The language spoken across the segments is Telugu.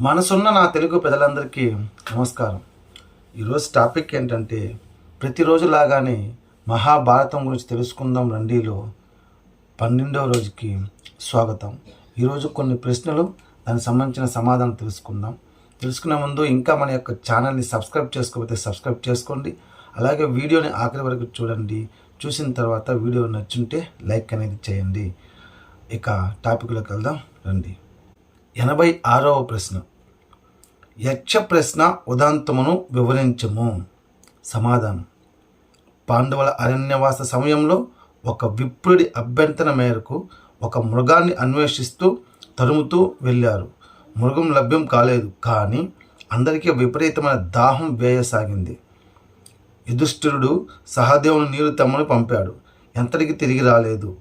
మనసున్న నా తెలుగు పెద్దలందరికీ నమస్కారం. ఈరోజు టాపిక్ ఏంటంటే ప్రతిరోజు లాగానే మహాభారతం గురించి తెలుసుకుందాం రండిలో పన్నెండవ రోజుకి స్వాగతం. ఈరోజు కొన్ని ప్రశ్నలు దానికి సంబంధించిన సమాధానం తెలుసుకుందాం. తెలుసుకునే ముందు ఇంకా మన యొక్క ఛానల్ని సబ్స్క్రైబ్ చేసుకోకపోతే సబ్స్క్రైబ్ చేసుకోండి. అలాగే వీడియోని ఆఖరి వరకు చూడండి. చూసిన తర్వాత వీడియో నచ్చుంటే లైక్ అనేది చేయండి. ఇక టాపిక్లోకి వెళ్దాం రండి. ఎనభై ఆరవ ప్రశ్న. యక్ష ప్రశ్న ఉదాంతమును వివరించము. సమాధానం. పాండవుల అరణ్యవాస సమయంలో ఒక విప్రుడి అభ్యర్థన మేరకు ఒక మృగాన్ని అన్వేషిస్తూ తరుముతూ వెళ్ళారు. మృగం లభ్యం కాలేదు కానీ అందరికీ విపరీతమైన దాహం వేయసాగింది. యుధిష్ఠిరుడు సహదేవుని నీరు తమ్మని పంపాడు. ఎంతటికి తిరిగి రాలేదు.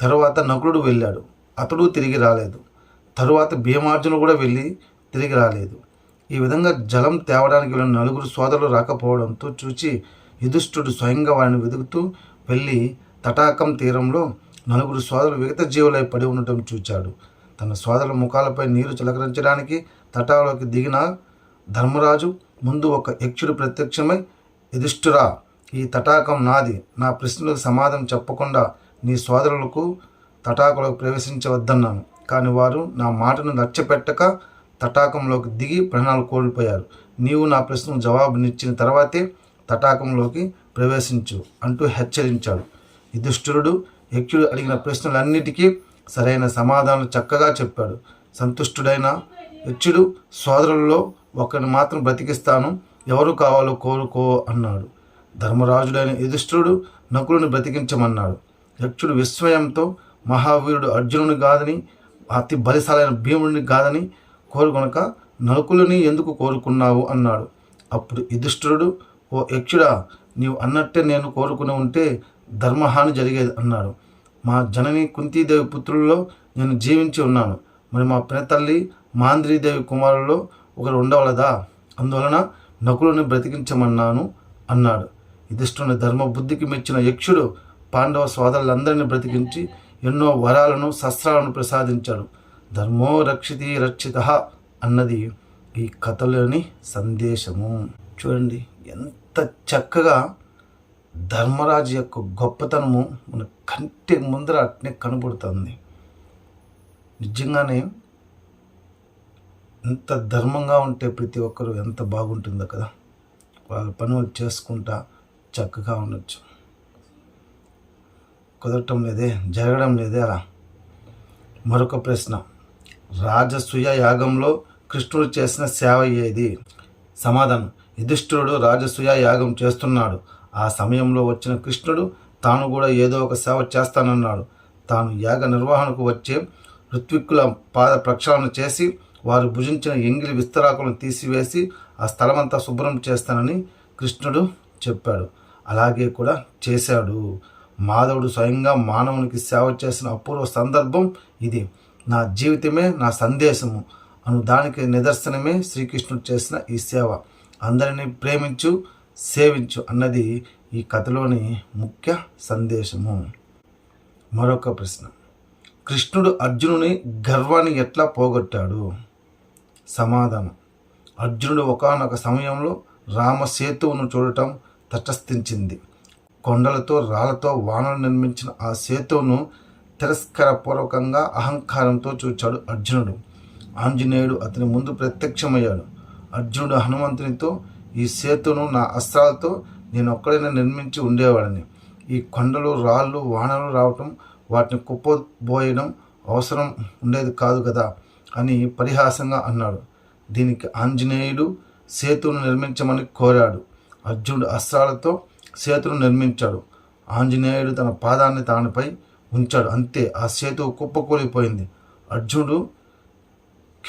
తరువాత నకులుడు వెళ్ళాడు. అతడు తిరిగి రాలేదు. తరువాత భీమార్జును కూడా వెళ్ళి తిరిగి రాలేదు. ఈ విధంగా జలం తేవడానికి వెళ్ళిన నలుగురు సోదరులు రాకపోవడంతో చూచి యుధిష్ఠుడు స్వయంగా వారిని వెతుకుతూ వెళ్ళి తటాకం తీరంలో నలుగురు సోదరులు విగత జీవులై పడి ఉండటం చూచాడు. తన సోదరుల ముఖాలపై నీరు చిలకరించడానికి తటాలోకి దిగిన ధర్మరాజు ముందు ఒక యక్షుడు ప్రత్యక్షమై యుధిష్ఠురా ఈ తటాకం నాది. నా ప్రశ్నలకు సమాధానం చెప్పకుండా నీ సోదరులకు తటాకులకు ప్రవేశించవద్దన్నాను. కానీ వారు నా మాటను లక్ష్యపెట్టక తటాకంలోకి దిగి ప్రాణాలు కోల్పోయారు. నీవు నా ప్రశ్నకు జవాబునిచ్చిన తర్వాతే తటాకంలోకి ప్రవేశించు అంటూ హెచ్చరించాడు. యుధిష్ఠిరుడు యక్షుడు అడిగిన ప్రశ్నలన్నిటికీ సరైన సమాధానం చక్కగా చెప్పాడు. సంతుష్టుడైన యక్షుడు సోదరుల్లో ఒకరిని మాత్రం బ్రతికిస్తాను ఎవరు కావాలో కోరుకో అన్నాడు. ధర్మరాజుడైన యుధిష్ఠుడు నకులుని బ్రతికించమన్నాడు. యక్షుడు విస్మయంతో మహావీరుడు అర్జునుని కాదని అతి బలిశాలైన భీముడిని కాదని కోరుకొనక నలుకులని ఎందుకు కోరుకున్నావు? అన్నాడు. అప్పుడు యుధిష్ఠిరుడు ఓ యక్షుడా నీవు అన్నట్టే నేను కోరుకుని ఉంటే ధర్మహాని జరిగేది అన్నాడు. మా జనని కుంతీదేవి పుత్రుల్లో నేను జీవించి ఉన్నాను. మరి మా పినతల్లి మాంద్రీదేవి కుమారుల్లో ఒకరు ఉండవలదా? అందువలన నకులుని బ్రతికించమన్నాను అన్నాడు. యుధిష్ఠుని ధర్మబుద్ధికి మెచ్చిన యక్షుడు పాండవ సోదరులందరినీ బ్రతికించి ఎన్నో వరాలను శస్త్రాలను ప్రసాదించాడు. ధర్మో రక్షితి రక్షిత అన్నది ఈ కథలోని సందేశము. చూడండి ఎంత చక్కగా ధర్మరాజు యొక్క గొప్పతనము మన కంటి ముందర అట్నే కనబడుతుంది. నిజంగానే ఎంత ధర్మంగా ఉంటే ప్రతి ఒక్కరు ఎంత బాగుంటుందో కదా. వాళ్ళ పనులు చేసుకుంటా చక్కగా ఉండొచ్చు. కుదరటం లేదే జరగడం లేదే అలా. మరొక ప్రశ్న. రాజసూయ యాగంలో కృష్ణుడు చేసిన సేవ ఏది? సమాధానం. యుధిష్ఠిరుడు రాజసూయ యాగం చేస్తున్నాడు. ఆ సమయంలో వచ్చిన కృష్ణుడు తాను కూడా ఏదో ఒక సేవ చేస్తానన్నాడు. తాను యాగ నిర్వహణకు వచ్చే ఋత్విక్కుల పాద ప్రక్షాళన చేసి వారు భుజించిన ఎంగిలి విస్తరాకులను తీసివేసి ఆ స్థలమంతా శుభ్రం చేస్తానని కృష్ణుడు చెప్పాడు. అలాగే కూడా చేశాడు. మాధవుడు స్వయంగా మానవునికి సేవ చేసిన అపూర్వ సందర్భం ఇది. నా జీవితమే నా సందేశము అను దానికి నిదర్శనమే శ్రీకృష్ణుడు చేసిన ఈ సేవ. అందరినీ ప్రేమించు సేవించు అన్నది ఈ కథలోని ముఖ్య సందేశము. మరొక ప్రశ్న. కృష్ణుడు అర్జునుని గర్వాన్ని ఎట్లా పోగొట్టాడు? సమాధానం. అర్జునుడు ఒకనొక సమయంలో రామసేతువును చూడటం తటస్థించింది. కొండలతో రాళ్ళతో వానలు నిర్మించిన ఆ సేతువును తిరస్కారపూర్వకంగా అహంకారంతో చూచాడు అర్జునుడు. ఆంజనేయుడు అతని ముందు ప్రత్యక్షమయ్యాడు. అర్జునుడు హనుమంతునితో ఈ సేతును నా అస్త్రాలతో నేను ఒక్కడైనా నిర్మించి ఉండేవాడిని. ఈ కొండలు రాళ్ళు వానలు రావటం వాటిని కుప్పబోయడం అవసరం ఉండేది కాదు కదా అని పరిహాసంగా అన్నాడు. దీనికి ఆంజనేయుడు సేతును నిర్మించమని కోరాడు. అర్జునుడు అస్త్రాలతో సేతును నిర్మించాడు. ఆంజనేయుడు తన పాదాన్ని తానపై ఉంచాడు. అంతే ఆ సేతు కుప్పకూలిపోయింది. అర్జునుడు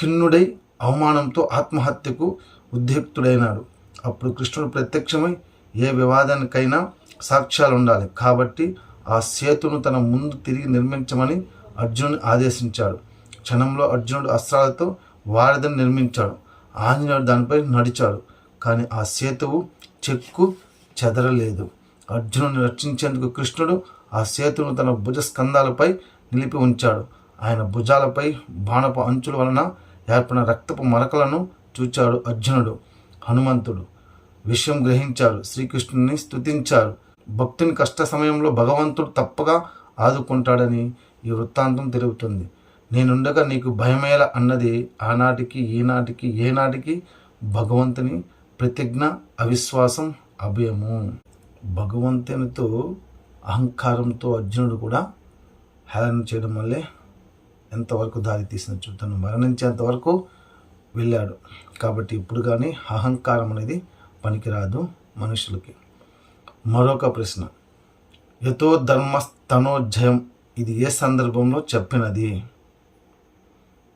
ఖిన్నుడై అవమానంతో ఆత్మహత్యకు ఉద్రిక్తుడైనాడు అప్పుడు కృష్ణుడు ప్రత్యక్షమై ఏ వివాదానికైనా సాక్ష్యాలు ఉండాలి కాబట్టి ఆ సేతును తన ముందు తిరిగి నిర్మించమని అర్జునుని ఆదేశించాడు. క్షణంలో అర్జునుడు అస్త్రాలతో వారధిని నిర్మించాడు. ఆంజనేయుడు దానిపై నడిచాడు. కానీ ఆ సేతువు చెక్కు చెదరలేదు. అర్జునుని రక్షించేందుకు కృష్ణుడు ఆ సేతును తన భుజ స్కంధాలపై నిలిపి ఉంచాడు. ఆయన భుజాలపై బాణపు అంచుల వలన ఏర్పడిన రక్తపు మరకలను చూచాడు అర్జునుడు హనుమంతుడు. విషయం గ్రహించారు శ్రీకృష్ణుని స్తుతించారు. భక్తుని కష్ట సమయంలో భగవంతుడు తప్పగా ఆదుకుంటాడని ఈ వృత్తాంతం తెలుపుతుంది. నేనుండగా నీకు భయమేల అన్నది ఆనాటికి ఈనాటికి ఏనాటికి భగవంతుని ప్రతిజ్ఞ అవిశ్వాసం అభయము. భగవంతునితో అహంకారంతో అర్జునుడు కూడా హేళన చేయడం వల్లే ఎంతవరకు దారి తీసినచ్చు తను వెళ్ళాడు. కాబట్టి ఇప్పుడు కానీ అహంకారం అనేది పనికిరాదు మనుషులకి. మరొక ప్రశ్న. యతో ధర్మస్తనోజయం ఇది ఏ సందర్భంలో చెప్పినది?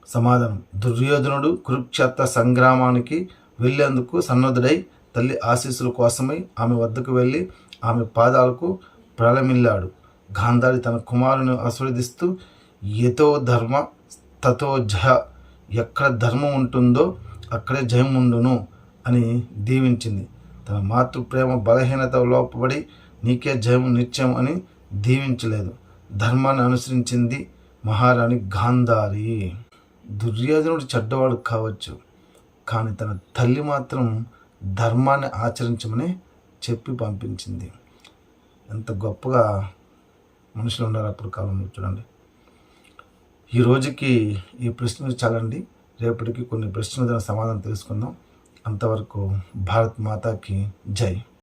సమాధానం. దుర్యోధనుడు కురుక్షేత్ర సంగ్రామానికి వెళ్ళేందుకు సన్నద్ధుడై తల్లి ఆశీస్సుల కోసమై ఆమె వద్దకు వెళ్ళి ఆమె పాదాలకు ప్రళమిల్లాడు. గాంధారి తన కుమారుని ఆస్వాదిస్తూ ఎతో ధర్మ తతో జయ ఎక్కడ ధర్మం ఉంటుందో అక్కడే జయం ఉండును అని దీవించింది. తన మాతృ ప్రేమ బలహీనత లోపబడి నీకే జయం నిత్యం అని దీవించలేదు. ధర్మాన్ని అనుసరించింది మహారాణి గాంధారి. దుర్యోధనుడు చెడ్డవాడు కావచ్చు కానీ తన తల్లి మాత్రం ధర్మాన్ని ఆచరించమని చెప్పి పంపించింది. ఎంత గొప్పగా మనుషులు ఉన్నారు అప్పుడు కాలంలో చూడండి. ఈ రోజుకి ఈ ప్రశ్నలు చాలండి. రేపటికి కొన్ని ప్రశ్నలు సమాధానం తెలుసుకుందాం. అంతవరకు భారత్ మాతాకి జై.